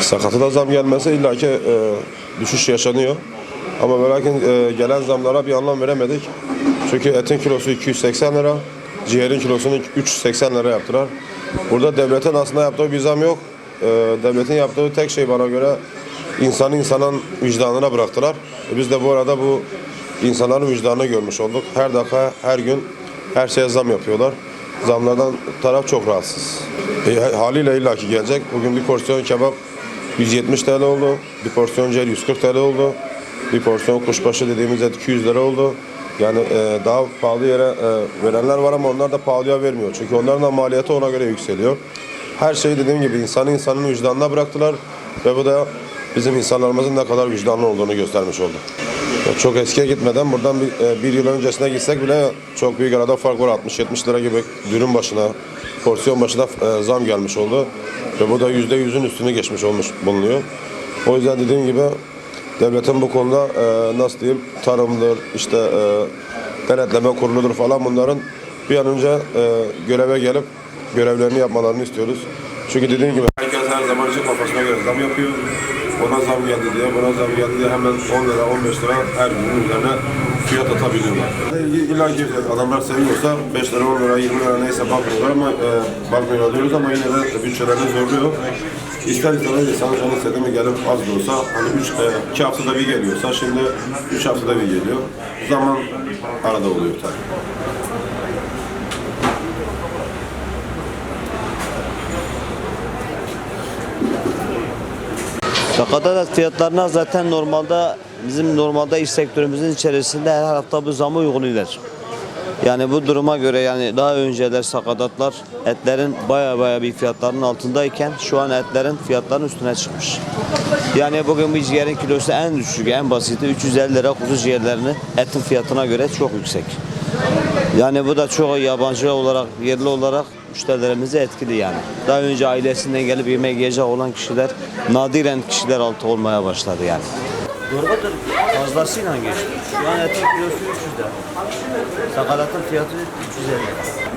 Sakatı da zam gelmesi illaki e, düşüş yaşanıyor. Ama ve e, gelen zamlara bir anlam veremedik. Çünkü etin kilosu 280 lira, ciğerin kilosunu 380 lira yaptılar. Burada devletin aslında yaptığı bir zam yok. E, devletin yaptığı tek şey bana göre insanı insanın vicdanına bıraktılar. E, biz de bu arada bu insanların vicdanını görmüş olduk. Her dakika, her gün her şeye zam yapıyorlar. Zamlardan taraf çok rahatsız. E, haliyle illaki gelecek. Bugün bir porsiyon kebap 170 TL oldu. Bir porsiyon ciğer 140 TL oldu. Bir porsiyon kuşbaşı dediğimiz et 200 lira oldu. Yani e, daha pahalı yere e, verenler var ama onlar da pahalıya vermiyor. Çünkü onların da maliyeti ona göre yükseliyor. Her şeyi dediğim gibi insanı insanın vicdanına bıraktılar ve bu da bizim insanlarımızın ne kadar vicdanlı olduğunu göstermiş oldu. Çok eskiye gitmeden buradan bir, e, bir yıl öncesine gitsek bile çok büyük arada fark var. 60-70 lira gibi dürüm başına, porsiyon başına e, zam gelmiş oldu. Ve bu da %100'ün üstünü geçmiş olmuş bulunuyor. O yüzden dediğim gibi devletin bu konuda e, nasıl diyeyim tarımdır, işte denetleme kuruludur falan bunların bir an önce e, göreve gelip görevlerini yapmalarını istiyoruz. Çünkü dediğim gibi herkes her zaman için kafasına göre zam yapıyor. Ona zam geldi diye, buna zam geldi diye hemen 10 lira, 15 lira her günün üzerine fiyat atabiliyorlar. İlla ki adamlar seviyorsa 5 lira, 10 lira, 20 lira neyse bakmıyorlar ama e, bakmıyorlar diyoruz ama yine de bütçelerini zorluyor. İster istemez insan canı istedi mi gelip az da olsa hani 3 2 haftada bir geliyorsa şimdi 3 haftada bir geliyor. Zaman arada oluyor tabii. Sakatat fiyatlarına zaten normalde bizim normalde iş sektörümüzün içerisinde her hafta bu zamı uyguluyorlar. Yani bu duruma göre yani daha önceler sakatatlar etlerin baya baya bir fiyatların altındayken şu an etlerin fiyatların üstüne çıkmış. Yani bugün bir ciğerin kilosu en düşük en basiti 350 lira kuzu ciğerlerini etin fiyatına göre çok yüksek. Yani bu da çok yabancı olarak, yerli olarak müşterilerimizi etkili yani. Daha önce ailesinden gelip yemek yiyecek olan kişiler nadiren kişiler altı olmaya başladı yani. Doğrudur. Fazlasıyla geçti. An etin kilosu 300 lira. Sakalatın fiyatı 350 lira.